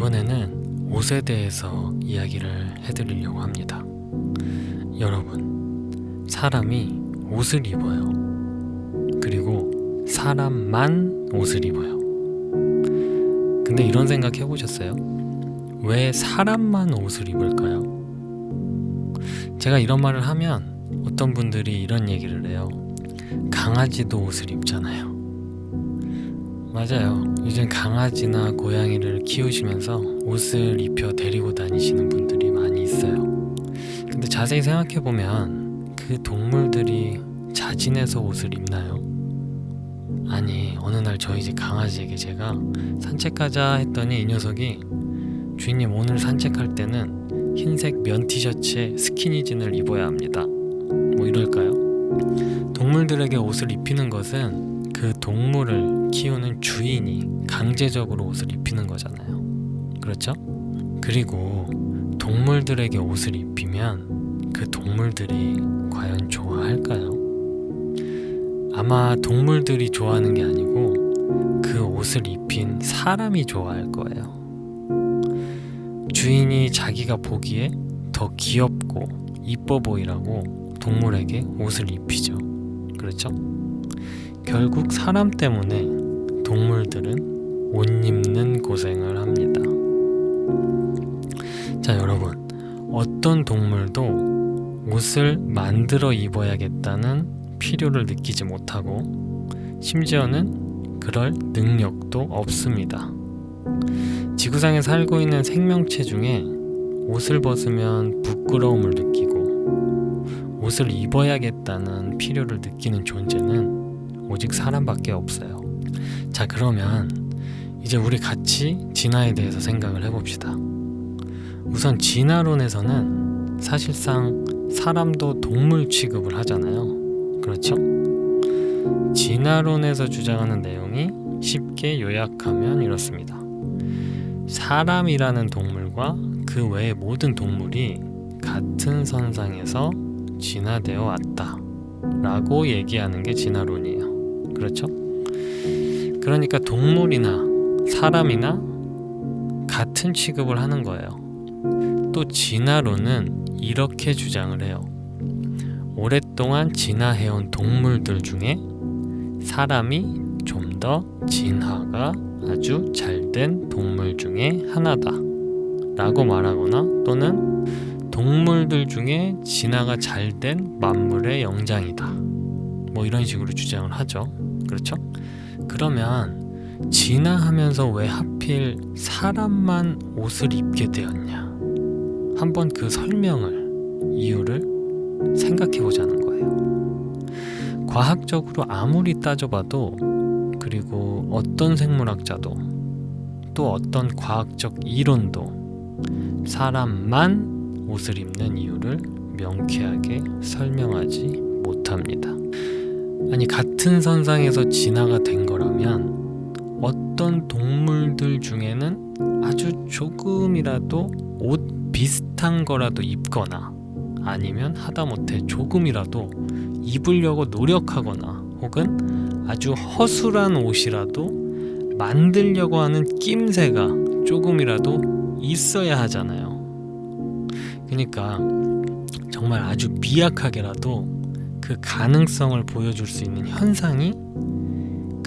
이번에는 옷에 대해서 이야기를 해드리려고 합니다. 여러분, 사람이 옷을 입어요. 그리고 사람만 옷을 입어요. 근데 이런 생각 해보셨어요? 왜 사람만 옷을 입을까요? 제가 이런 말을 하면 어떤 분들이 이런 얘기를 해요. 강아지도 옷을 입잖아요. 맞아요. 요즘 강아지나 고양이를 키우시면서 옷을 입혀 데리고 다니시는 분들이 많이 있어요. 근데 자세히 생각해 보면 그 동물들이 자진해서 옷을 입나요? 아니, 어느 날 저희 집 강아지에게 제가 산책하자 했더니 이 녀석이 주인님 오늘 산책할 때는 흰색 면 티셔츠에 스키니진을 입어야 합니다. 뭐 이럴까요? 동물들에게 옷을 입히는 것은 그 동물을 키우는 주인이 강제적으로 옷을 입히는 거잖아요. 그렇죠? 그리고 동물들에게 옷을 입히면 그 동물들이 과연 좋아할까요? 아마 동물들이 좋아하는 게 아니고 그 옷을 입힌 사람이 좋아할 거예요. 주인이 자기가 보기에 더 귀엽고 이뻐 보이라고 동물에게 옷을 입히죠. 그렇죠? 결국 사람 때문에 동물들은 옷 입는 고생을 합니다. 자, 여러분. 어떤 동물도 옷을 만들어 입어야겠다는 필요를 느끼지 못하고 심지어는 그럴 능력도 없습니다. 지구상에 살고 있는 생명체 중에 옷을 벗으면 부끄러움을 느끼고 옷을 입어야겠다는 필요를 느끼는 존재는 오직 사람밖에 없어요. 자, 그러면 이제 우리 같이 진화에 대해서 생각을 해봅시다. 우선 진화론에서는 사실상 사람도 동물 취급을 하잖아요. 그렇죠? 진화론에서 주장하는 내용이 쉽게 요약하면 이렇습니다. 사람이라는 동물과 그 외의 모든 동물이 같은 선상에서 진화되어 왔다. 라고 얘기하는 게 진화론이에요. 그렇죠? 그러니까 동물이나 사람이나 같은 취급을 하는 거예요. 또 진화론은 이렇게 주장을 해요. 오랫동안 진화해온 동물들 중에 사람이 좀 더 진화가 아주 잘 된 동물 중에 하나다. 라고 말하거나 또는 동물들 중에 진화가 잘 된 만물의 영장이다. 뭐 이런 식으로 주장을 하죠. 그렇죠? 그러면 진화하면서 왜 하필 사람만 옷을 입게 되었냐? 한번 그 설명을, 이유를 생각해 보자는 거예요. 과학적으로 아무리 따져봐도 그리고 어떤 생물학자도 또 어떤 과학적 이론도 사람만 옷을 입는 이유를 명쾌하게 설명하지 못합니다. 아니, 같은 선상에서 진화가 된 거라면 어떤 동물들 중에는 아주 조금이라도 옷 비슷한 거라도 입거나 아니면 하다못해 조금이라도 입으려고 노력하거나 혹은 아주 허술한 옷이라도 만들려고 하는 낌새가 조금이라도 있어야 하잖아요. 그러니까 정말 아주 미약하게라도 그 가능성을 보여줄 수 있는 현상이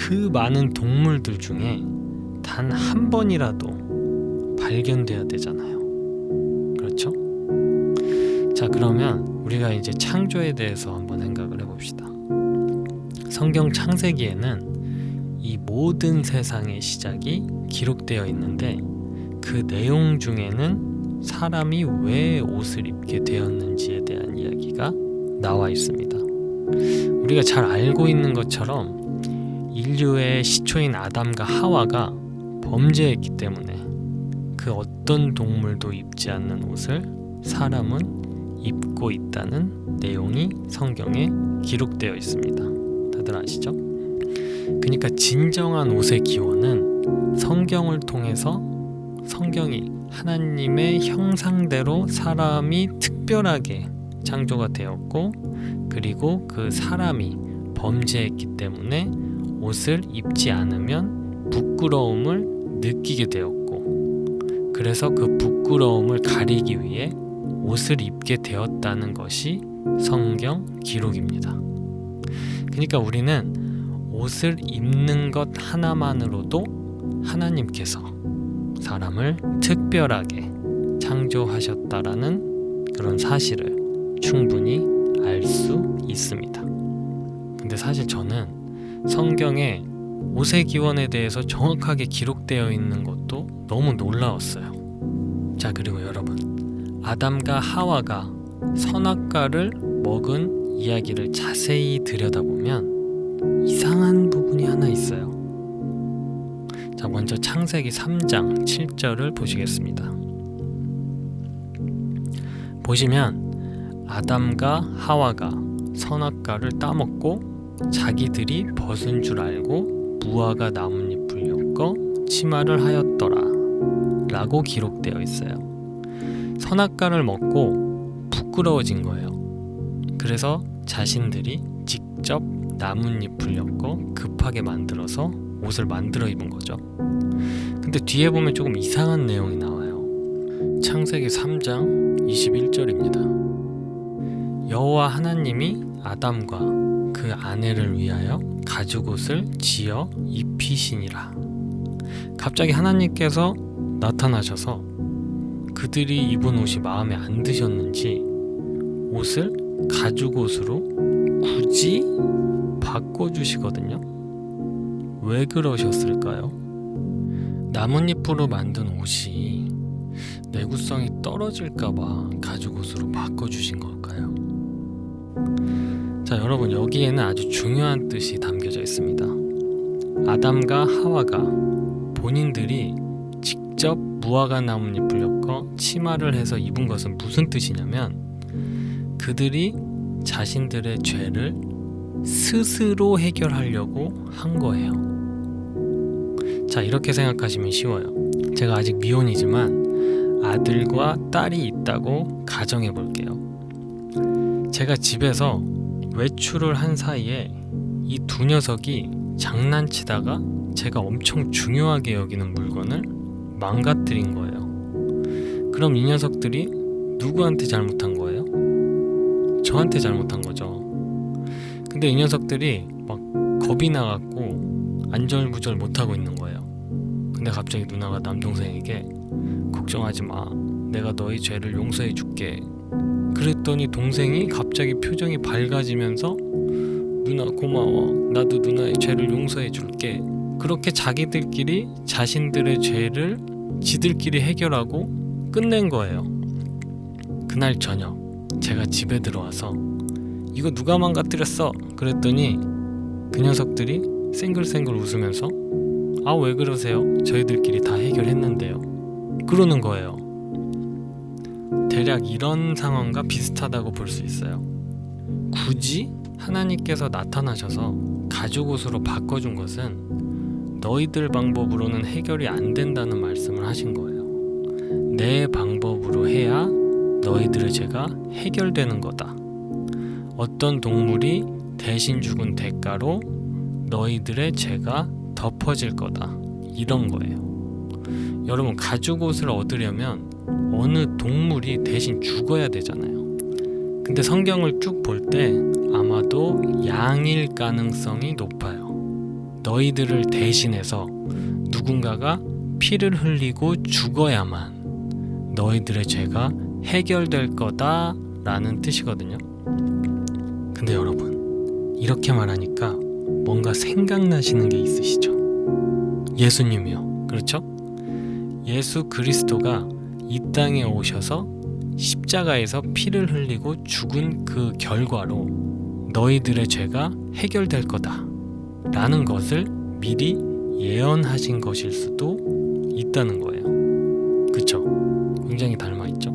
그 많은 동물들 중에 단 한 번이라도 발견돼야 되잖아요. 그렇죠? 자, 그러면 우리가 이제 창조에 대해서 한번 생각을 해봅시다. 성경 창세기에는 이 모든 세상의 시작이 기록되어 있는데 그 내용 중에는 사람이 왜 옷을 입게 되었는지에 대한 이야기가 나와 있습니다. 우리가 잘 알고 있는 것처럼 인류의 시초인 아담과 하와가 범죄했기 때문에 그 어떤 동물도 입지 않는 옷을 사람은 입고 있다는 내용이 성경에 기록되어 있습니다. 다들 아시죠? 그러니까 진정한 옷의 기원은 성경을 통해서 성경이 하나님의 형상대로 사람이 특별하게 창조가 되었고 그리고 그 사람이 범죄했기 때문에 옷을 입지 않으면 부끄러움을 느끼게 되었고 그래서 그 부끄러움을 가리기 위해 옷을 입게 되었다는 것이 성경 기록입니다. 그러니까 우리는 옷을 입는 것 하나만으로도 하나님께서 사람을 특별하게 창조하셨다라는 그런 사실을 충분히 알 수 있습니다. 근데 사실 저는 성경에 옷의 기원에 대해서 정확하게 기록되어 있는 것도 너무 놀라웠어요. 자, 그리고 여러분. 아담과 하와가 선악과를 먹은 이야기를 자세히 들여다보면 이상한 부분이 하나 있어요. 자, 먼저 창세기 3장 7절을 보시겠습니다. 보시면 아담과 하와가 선악과를 따먹고 자기들이 벗은 줄 알고 무화과 나뭇잎을 엮어 치마를 하였더라 라고 기록되어 있어요. 선악과를 먹고 부끄러워진 거예요. 그래서 자신들이 직접 나뭇잎을 엮어 급하게 만들어서 옷을 만들어 입은 거죠. 근데 뒤에 보면 조금 이상한 내용이 나와요. 창세기 3장 21절입니다. 여호와 하나님이 아담과 그 아내를 위하여 가죽옷을 지어 입히시니라. 갑자기 하나님께서 나타나셔서 그들이 입은 옷이 마음에 안 드셨는지 옷을 가죽옷으로 굳이 바꿔주시거든요. 왜 그러셨을까요? 나뭇잎으로 만든 옷이 내구성이 떨어질까봐 가죽옷으로 바꿔주신 걸까요? 자, 여러분, 여기에는 아주 중요한 뜻이 담겨져 있습니다. 아담과 하와가 본인들이 직접 무화과 나뭇잎을 엮어 치마를 해서 입은 것은 무슨 뜻이냐면 그들이 자신들의 죄를 스스로 해결하려고 한 거예요. 자, 이렇게 생각하시면 쉬워요. 제가 아직 미혼이지만 아들과 딸이 있다고 가정해 볼게요. 제가 집에서 외출을 한 사이에 이 두 녀석이 장난치다가 제가 엄청 중요하게 여기는 물건을 망가뜨린 거예요. 그럼 이 녀석들이 누구한테 잘못한 거예요? 저한테 잘못한 거죠. 근데 이 녀석들이 막 겁이 나갖고 안절부절 못하고 있는 거예요. 근데 갑자기 누나가 남동생에게 걱정하지 마. 내가 너희 죄를 용서해 줄게. 그랬더니 동생이 갑자기 표정이 밝아지면서 누나 고마워. 나도 누나의 죄를 용서해 줄게. 그렇게 자기들끼리 자신들의 죄를 지들끼리 해결하고 끝낸 거예요. 그날 저녁 제가 집에 들어와서 이거 누가 망가뜨렸어? 그랬더니 그 녀석들이 쌩글쌩글 웃으면서 아 왜 그러세요? 저희들끼리 다 해결했는데요. 그러는 거예요. 대략 이런 상황과 비슷하다고 볼 수 있어요. 굳이 하나님께서 나타나셔서 가죽 옷으로 바꿔준 것은 너희들 방법으로는 해결이 안 된다는 말씀을 하신 거예요. 내 방법으로 해야 너희들의 죄가 해결되는 거다. 어떤 동물이 대신 죽은 대가로 너희들의 죄가 덮어질 거다. 이런 거예요. 여러분, 가죽 옷을 얻으려면 어느 동물이 대신 죽어야 되잖아요. 근데 성경을 쭉 볼 때 아마도 양일 가능성이 높아요. 너희들을 대신해서 누군가가 피를 흘리고 죽어야만 너희들의 죄가 해결될 거다 라는 뜻이거든요. 근데 여러분, 이렇게 말하니까 뭔가 생각나시는 게 있으시죠? 예수님이요. 그렇죠? 예수 그리스도가 이 땅에 오셔서 십자가에서 피를 흘리고 죽은 그 결과로 너희들의 죄가 해결될 거다. 라는 것을 미리 예언하신 것일 수도 있다는 거예요. 그쵸? 굉장히 닮아있죠?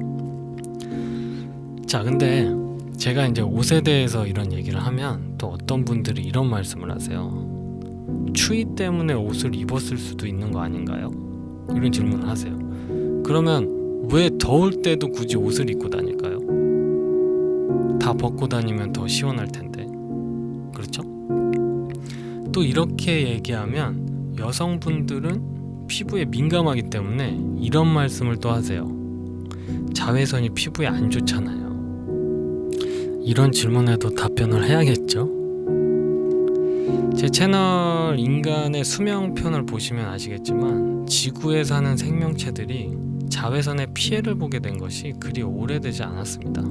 자, 근데 제가 이제 옷에 대해서 이런 얘기를 하면 또 어떤 분들이 이런 말씀을 하세요. 추위 때문에 옷을 입었을 수도 있는 거 아닌가요? 이런 질문을 하세요. 그러면 왜 더울 때도 굳이 옷을 입고 다닐까요? 다 벗고 다니면 더 시원할 텐데. 그렇죠? 또 이렇게 얘기하면 여성분들은 피부에 민감하기 때문에 이런 말씀을 또 하세요. 자외선이 피부에 안 좋잖아요. 이런 질문에도 답변을 해야겠죠? 제 채널 인간의 수명편을 보시면 아시겠지만 지구에 사는 생명체들이 자외선의 피해를 보게 된 것이 그리 오래되지 않았습니다.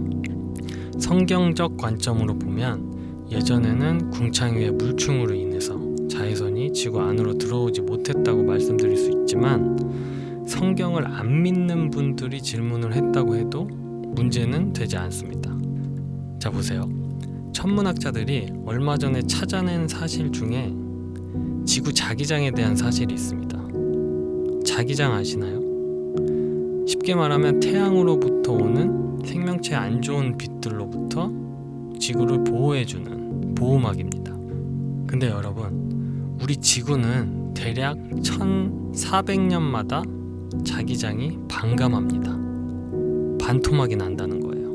성경적 관점으로 보면 예전에는 궁창 위의 물충으로 인해서 자외선이 지구 안으로 들어오지 못했다고 말씀드릴 수 있지만 성경을 안 믿는 분들이 질문을 했다고 해도 문제는 되지 않습니다. 자 보세요. 천문학자들이 얼마 전에 찾아낸 사실 중에 지구 자기장에 대한 사실이 있습니다. 자기장 아시나요? 쉽게 말하면 태양으로부터 오는 생명체 안 좋은 빛들로부터 지구를 보호해주는 보호막입니다. 근데 여러분, 우리 지구는 대략 1400년마다 자기장이 반감합니다. 반토막이 난다는 거예요.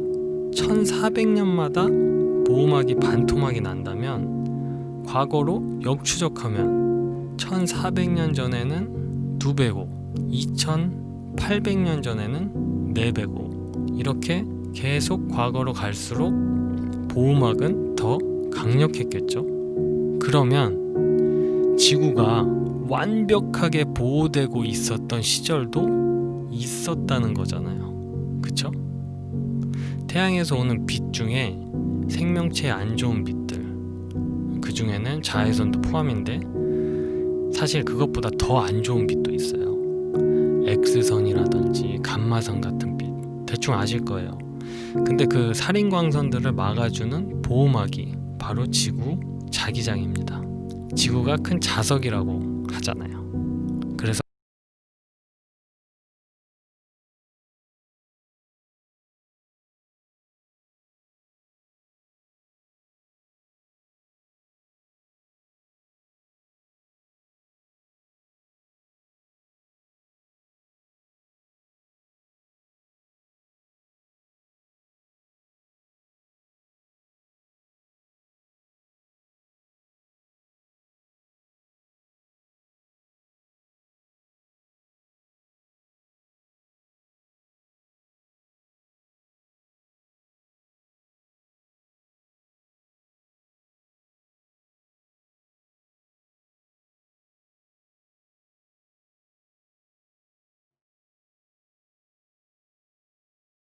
1400년마다 보호막이 반토막이 난다면 과거로 역추적하면 1400년 전에는 두 배고 2800년 전에는 네 배고 이렇게 계속 과거로 갈수록 보호막은 더 강력했겠죠. 그러면 지구가 완벽하게 보호되고 있었던 시절도 있었다는 거잖아요. 그쵸? 태양에서 오는 빛 중에 생명체에 안 좋은 빛들 그 중에는 자외선도 포함인데 사실 그것보다 더 안 좋은 빛도 있어요. X선이라든지 감마선 같은 빛 대충 아실 거예요. 근데 그 살인광선들을 막아주는 보호막이 바로 지구 자기장입니다. 지구가 큰 자석이라고 하잖아요.